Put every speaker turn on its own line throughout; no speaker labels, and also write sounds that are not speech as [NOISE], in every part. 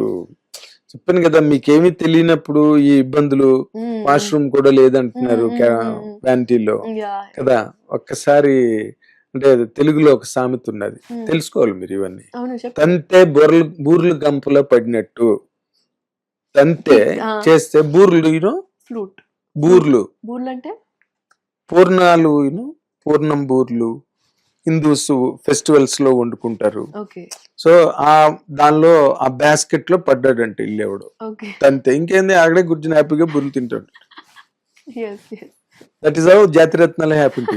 అన్నట్టు చెప్పాను కదా మీకేమీ తెలియనప్పుడు ఈ ఇబ్బందులు వాష్రూమ్ కూడా లేదంటున్నారు క్యా-. ప్యాంటీలో
Yeah.
కదా ఒక్కసారి అంటే తెలుగులో ఒక సామెత ఉన్నది. తెలుసుకోవాలి మీరు ఇవన్నీ. తంతే బొర్రలు బూర్లు గంపలో పడినట్టు. తంతే. చేస్తే బూర్లు యూనో
ఫ్లూట్
బూర్లు.
బూర్లు అంటే
పూర్ణాలు యూనో పూర్ణం బూర్లు. హిందూస్ ఫెస్టివల్స్లో వండుకుంటారు సో ఆ దానిలో ఆ బాస్కెట్లో పడ్డాడంట ఇల్లేవాడు.
ఓకే.
తంతే ఇంకేంది? ఆగడే కూర్చుని హ్యాపీగా బుర్రలు తింటాడు. That is how Jathiratnalu happy to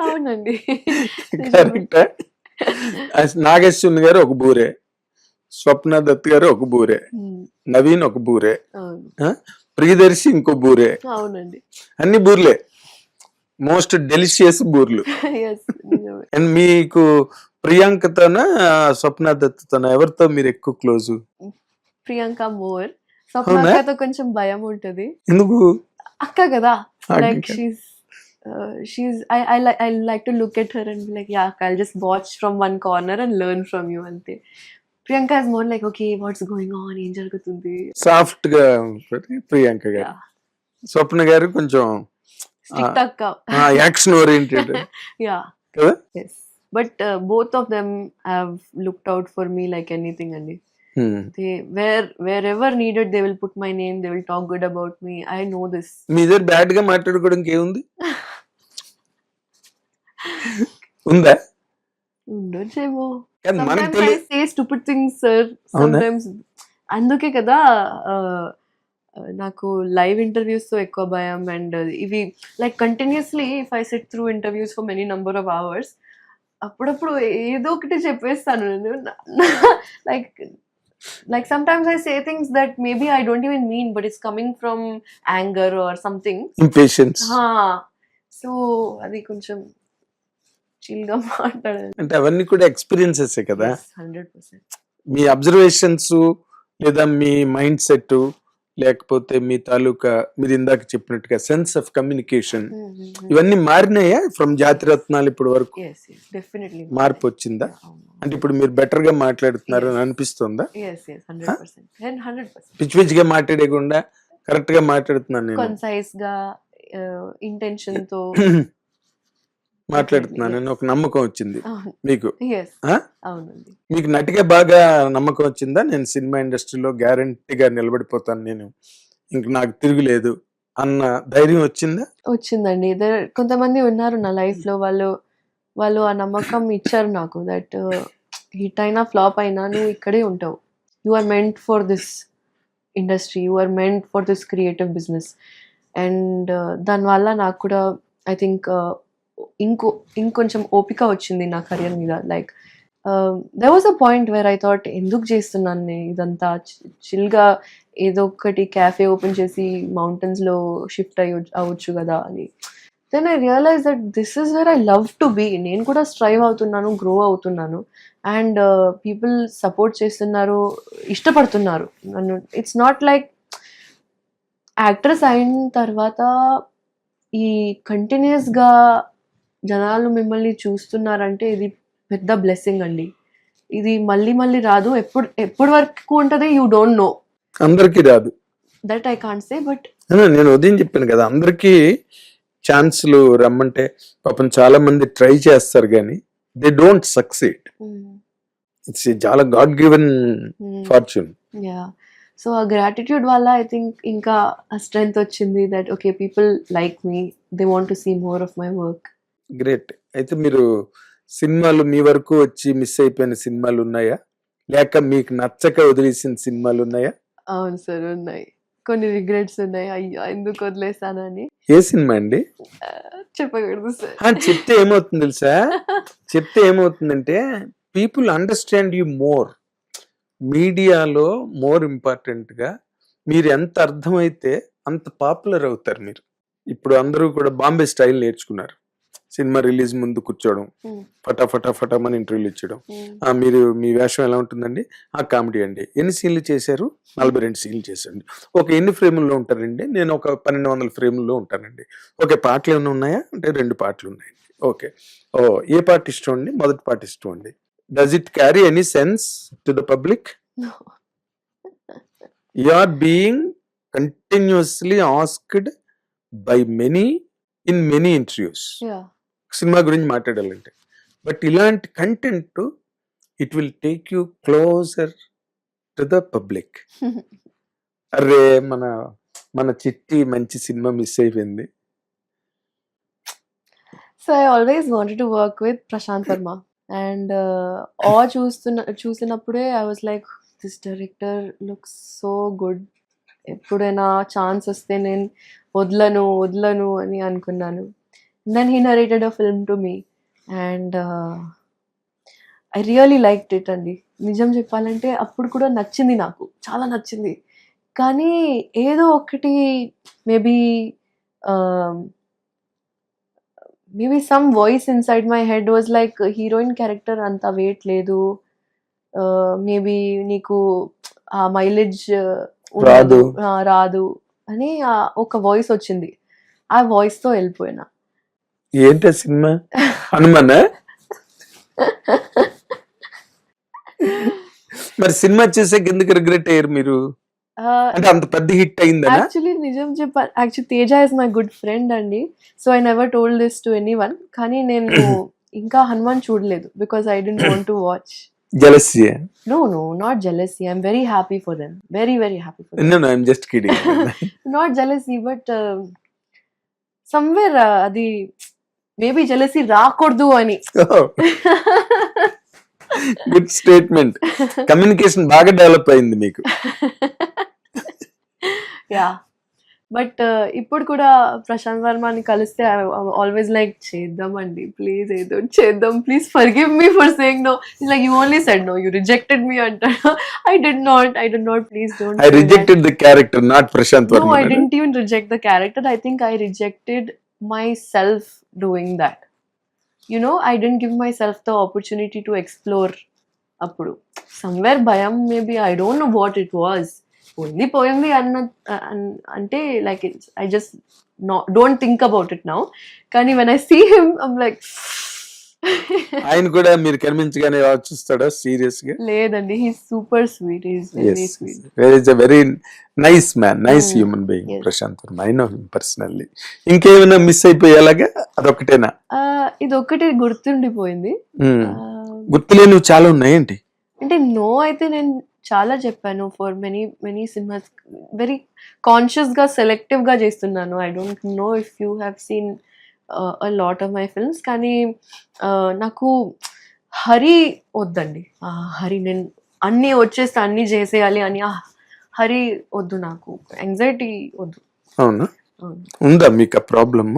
అవునండి.
కరెక్ట్? నాగేశ్వరుని గారు ఒక బూరే. స్వప్న దత్ గారు ఒక బూరే. నవీన్ ఒక బూరే? ప్రియదర్శి ఇంకో బూరే.
అవునండి.
అన్ని బూర్లే. మోస్ట్ డెలిషియస్ బూర్లు. అండ్ మీకు ప్రియాంకతోన స్వప్న దత్తతోన ఎవరితో మీరు ఎక్కువ క్లోజ్?
ప్రియాంక మోర్? స్వప్నతో కొంచెం భయం ఉంటది.
ఎందుకు?
అక్క కదా. Like she's she's I I like I like to look at her and like yeah I just watch from one corner and learn from you అంతే. Priyanka is more like okay what's going on ఏం జరుగుతుంది?
సాఫ్ట్గా ప్రియాంక గారు. స్వప్న గారు కొంచెం action oriented
yeah
కదా
yes but both of them have looked out for me like anything అండి
Hmm.
where wherever needed they will put my name they will talk good about me i know this
మీ దగ్గర బ్యాడ్గా మాట్లాడుకోవడానికి ఏముంది ఉందా
ఉండొచ్చేమో
తెలియదు
say stupid things sir
అవునా?
sometimes అందుకే కదా uh, uh, నాకు లైవ్ ఇంటర్వ్యూస్తో ఎక్కువ భయం అండ్ ఇవి like continuously if I sat through interviews for many number of hours అప్పుడప్పుడు ఏదో ఒకటి చెప్పేస్తాను నేను. [LAUGHS] Like sometimes i say things that maybe i don't even mean but it's coming from anger or something.
Impatience
so అది కొంచెం చిల్గా [LAUGHS] మాట్లాడాలి
అంటే అవన్నీ కూడా ఎక్స్పీరియన్సెస్ కదా?
హండ్రెడ్ పర్సెంట్
మీ అబ్జర్వేషన్స్ లేదా మీ మైండ్ సెట్ లేకపోతే మీ తాలూకా మీరు ఇందాక చెప్పినట్టుగా సెన్స్ ఆఫ్ కమ్యూనికేషన్ ఇవన్నీ మారినాయా ఫ్రమ్ జాతిరత్నాలు ఇప్పటి వరకు?
ఎస్ ఎస్ డెఫినెట్లీ
మార్పు వచ్చిందా? అంటే ఇప్పుడు మీరు బెటర్గా మాట్లాడుతున్నారు అని అనిపిస్తుందా? పిచ్చి పిచ్చిగా మాట్లాడకుండా కరెక్ట్గా మాట్లాడుతున్నాను నేను.
ఇంటెన్షన్తో [CLEARS THROAT]
మాట్లాడుతున్నాను. ఒక నమ్మకం వచ్చింది మీకు. మీకు నటిగా బాగా నమ్మకం వచ్చిందా? నేను సినిమా ఇండస్ట్రీలో గ్యారంటీగా నిలబడిపోతాను నేను. ఇంక నాకు తిరుగులేదు అన్న ధైర్యం వచ్చిందా?
వచ్చిందండి. కొంతమంది ఉన్నారు నా లైఫ్లో వాళ్ళు వాళ్ళు ఆ నమ్మకం ఇచ్చారు నాకు దట్ హిట్ అయినా ఫ్లాప్ అయినా నువ్వు ఇక్కడే ఉంటావు. You are meant for this industry you are meant for this creative business and దానివల్ల నాకు కూడా ఐ థింక్ ఇంకో ఇంకొంచెం ఓపిక వచ్చింది నా కెరియర్ మీద. Like there was a point where I thought ఎందుకు చేస్తున్నాను నేను ఇదంతా చిల్గా ఏదో ఒకటి క్యాఫే ఓపెన్ చేసి మౌంటైన్స్లో షిఫ్ట్ అయ్యి అవ్వచ్చు కదా అని. Then I realise that this is where I love to be నేను కూడా స్ట్రైవ్ అవుతున్నాను గ్రో అవుతున్నాను. అండ్ పీపుల్ సపోర్ట్ చేస్తున్నారు ఇష్టపడుతున్నారు. నన్ను ఇట్స్ నాట్ లైక్ యాక్ట్రెస్ అయిన తర్వాత ఈ కంటిన్యూస్గా జనాలు మిమ్మల్ని చూస్తున్నారంటే ఇది పెద్ద బ్లెస్సింగ్ అండి. ఇది మళ్ళీ మళ్ళీ రాదు. ఎప్పుడు ఎప్పటి వరకు ఉంటుంది? యూ డోంట్ నో
అందరికీ రాదు.
That I can't say
but నేను ఉదయం చెప్పాను కదా అందరికీ ఛాన్స్లు రమ్మంటే పాపం చాలా మంది ట్రై చేస్తారు కానీ దే డోంట్ సక్సీడ్ ఇట్స్ చాలా God given fortune
yeah so ఆ గ్రాటిట్యూడ్ వల్ల ఐ థింక్ ఇంకా ఆ స్ట్రెంగ్త్ వచ్చింది that okay people like me they want to see more of my work
great అయితే మీరు సినిమాలు మీ వరకు వచ్చి మిస్ అయిపోయిన సినిమాలు ఉన్నాయా? లేక మీకు నచ్చక వదిలేసిన సినిమాలు ఉన్నాయా?
అవును సార్ ఉన్నాయి. కొన్ని రిగ్రెట్స్ ఉన్నాయి. అయ్యో ఎందుకు వదిలేసానని.
ఏ సినిమా అండి?
చెప్పకూడదు సార్.
చెప్తే ఏమవుతుంది తెలుసా? [LAUGHS] చెప్తే ఏమవుతుందంటే పీపుల్ అండర్స్టాండ్ యూ మోర్ మీడియాలో మోర్ ఇంపార్టెంట్గా మీరు ఎంత అర్థమైతే అంత పాపులర్ అవుతారు మీరు. ఇప్పుడు అందరూ కూడా బాంబే స్టైల్ నేర్చుకున్నారు. సినిమా రిలీజ్ ముందు కూర్చోవడం. ఫటా ఫటా ఫటామని ఇంటర్వ్యూలు ఇచ్చడం మీరు మీ వేషం ఎలా ఉంటుందండి? ఆ కామెడీ అండి. ఎన్ని సీన్లు చేశారు? నలభై రెండు సీన్లు చేశారండి ఒక ఎన్ని ఫ్రేముల్లో ఉంటారండి? నేను ఒక పన్నెండు వందల ఫ్రేముల్లో ఉంటానండి. ఓకే పాటలు ఏమైనా ఉన్నాయా? అంటే రెండు పాటలు ఉన్నాయండి. ఓకే. ఓ ఏ పాట ఇష్టం అండి? మొదటి పాట ఇష్టం అండి. Does it carry any sense to
the
public. You are being continuously asked by many in many
interviews.
Cinema గురించి మాట్లాడాలంటే. బట్ ఇలాంటి content it will take you closer to the public. [LAUGHS] అరే మన మన చిట్టి మంచి సినిమా మిస్ అయిపోయింది.
I always wanted to work with Prashant Verma. And uh, awe చూస్తున్న చూసినప్పుడే I was like this director looks so good ఎప్పుడైనా ఛాన్స్ వస్తే నేను వదలను వదలను అని అనుకున్నాను. Then he narrated a film to me and I really like it అండి నిజం చెప్పాలంటే అప్పుడు కూడా నచ్చింది నాకు. చాలా నచ్చింది. కానీ ఏదో ఒకటి maybe maybe some voice inside my head was like heroine character అంత వెయిట్ లేదు. మేబీ నీకు ఆ మైలేజ్
రాదు.
రాదు. అని ఒక వాయిస్ వచ్చింది. ఆ voice తో వెళ్ళిపోయినా.
ఏంటి సినిమా? హనుమాన్? మరి సినిమా చేసాక ఎందుకు రిగ్రెట్ అయ్యారు మీరు? అంటే అంత పెద్ద హిట్ అయిందనా?
యాక్చువల్లీ నిజం చెప్పాలి actually Teja is my good friend అండి. So I never told this to anyone కానీ నేను [CLEARS THROAT] ఇంకా హనుమాన్ చూడలేదు because I didn't want to watch
jealousy
No, no, not jealousy. I'm very happy for them. Very, very happy for them.
No no I'm
just kidding but uh, somewhere uh, అది maybe jealousy రాకూడదు అని.
Good statement communication బాగా develop అయింది మీకు. [LAUGHS]
Yeah but uh, ఇప్పుడు కూడా ప్రశాంత్ వర్మని కలిస్తే always like చేద్దామండి ప్లీజ్ ఏదో చేద్దాం please forgive me for saying no like you only said no you rejected me అంటాడు. I did not I did not please
don't I rejected the character not
Prasanth
Varma
I didn't even reject the character. I think I rejected myself doing that. You know, I didn't give myself the opportunity to explore అప్పుడు. Somewhere భయం maybe I don't know what it was ఉంది పోయింది అన్న అంటే like it's I just no don't think about it now కానీ when I see him I'm like
ఆయన కూడా మీరు కనిపించగానే చూస్తాడా సీరియస్గా?
లేదండి he super sweet
very sweet is a very nice
man
nice. Human
being.
Prasanth Varma I know him personally ఇంకేమైనా miss అయిపోయేలాగా అదొకటేనా
ఇది ఒక్కటి గుర్తుండిపోయింది.
Mm. గుర్తులేనివి చాలా ఉన్నాయేంటి?
అంటే నో అయితే నేను చాలా చెప్పాను for many many cinemas very కాన్షియస్గా సెలెక్టివ్గా చేస్తున్నాను. I don't know if you have seen lot of my films కానీ నాకు హరి వద్దండి. హరి నేను అన్నీ వచ్చేస్తే అన్నీ చేసేయాలి అని హరి వద్దు నాకు. ఎంగ్జైటీ వద్దు.
అవునా. ఉందా మీకు ఆ ప్రాబ్లమ్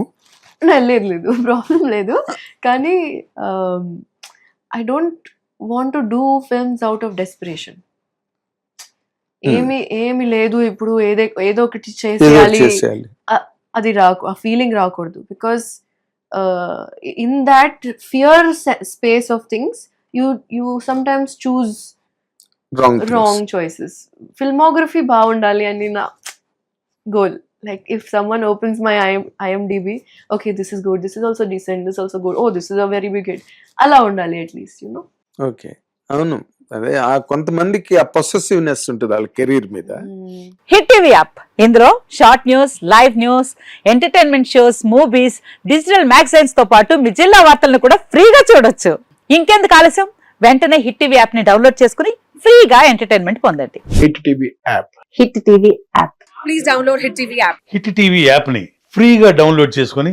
లేదు లేదు. [LAUGHS] ప్రాబ్లం లేదు. కానీ I don't want to do films out of desperation ఏమి ఏమి లేదు ఇప్పుడు. ఏదో ఏదో ఒకటి చేసేయాలి. అది రాకు ఆ ఫీలింగ్ రాకూడదు because in that fear space of things you you sometimes choose
wrong
wrong choices filmography బాగుండాలి అని నా goal like if someone opens my IMDb okay this is good this is also decent this also good oh this is a very big hit అలా ఉండాలి at least you know
okay అవును అదే ఆ కొంతమందికి ఆ పొసెసివ్నెస్ ఉంటుంది వాళ్ళ కెరీర్ మీద.
హిట్ టీవీ యాప్ ఇందులో short news live news entertainment shows movies digital మ్యాగజైన్స్తో పాటు మీ జిల్లా వార్తలను కూడా ఫ్రీగా చూడొచ్చు. ఇంకెందుకు ఆలస్యం? వెంటనే హిట్ టీవీ యాప్ని డౌన్లోడ్ చేసుకుని ఫ్రీగా ఎంటర్టైన్మెంట్ పొందండి.
Hit TV app
hit TV app
hit TV యాప్ని ఫ్రీగా డౌన్లోడ్ చేసుకొని